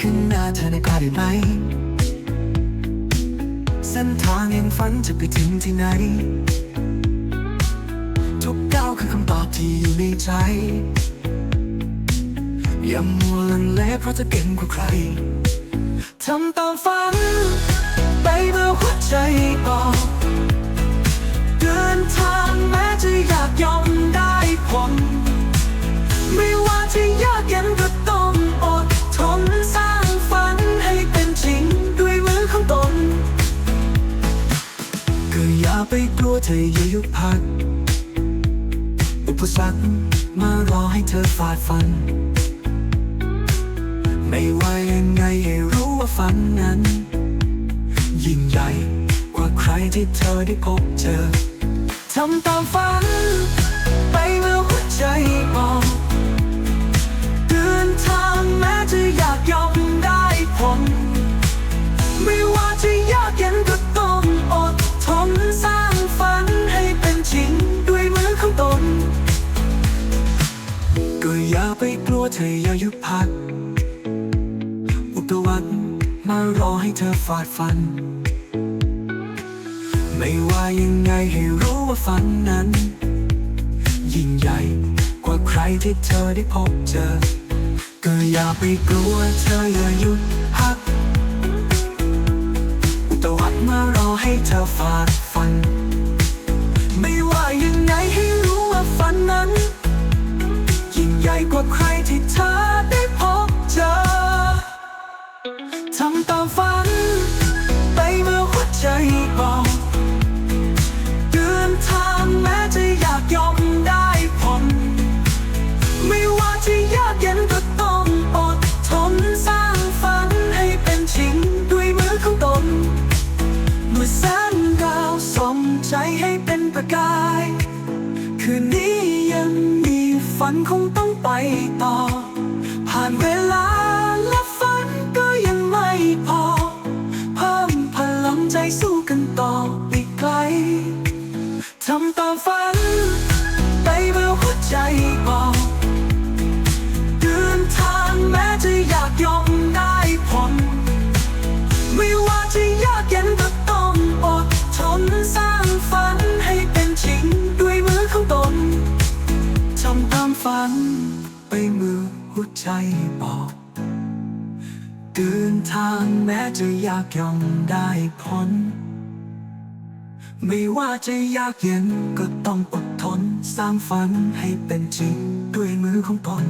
ขึ้นหน้าเธอในกล้าได้ไหม เส้นทางแห่งฝันจะไปถึงที่ไหน ทุกก้าวคือคำตอบที่อยู่ในใจ อย่ามัวลังเลเพราะจะเก่งกว่าใคร ทำตามฝัน ไปเมื่อหัวใจบอก วเธออย่าหยุดพัก อุปสรรคมารอให้เธอฝ่าฟัน ไม่ว่ายังไงให้รู้ว่าฝันนั้น ยิ่งใหญ่กว่าใครที่เธอได้พบเจอทำตามฝัน ไปเมื่อหัวใจบอก ไปกลัวเธออย่าหยุดพัก อุปวัตมารอให้เธอฟาดฟัน ไม่ว่ายังไงให้รู้ว่าฝันนั้น ยิ่งใหญ่กว่าใครที่เธอได้พบเจอ ก็อย่าไปกลัวเธออย่าหยุดพักอุตวัดมารอให้เธอฟาด กว่าใครที่เธอได้พบเจอทำตามฝัน ไปเมื่อหัวใจบอกเดินทางแม้จะอยากยอมได้ผล ไม่ว่าจะยากเย็นก็ต้องอดทนสร้างฝันให้เป็นจริงด้วยมือของตนเมื่อแสนดาวส่องใจให้เป็นประกาย คืนนี้ยังมี ฝันคงต้องไปต่อ ผ่านเวลาและฝันก็ยังไม่พอ เพิ่มพลังใจสู้กันต่อไปไกลทำตามฝัน ไปเบลหัวใจบอก ใจบอกเดินทางแม้จะยากย่อมได้ผล ไม่ว่าจะยากเย็นก็ต้องอดทน สร้างฝันให้เป็นจริงด้วยมือของตน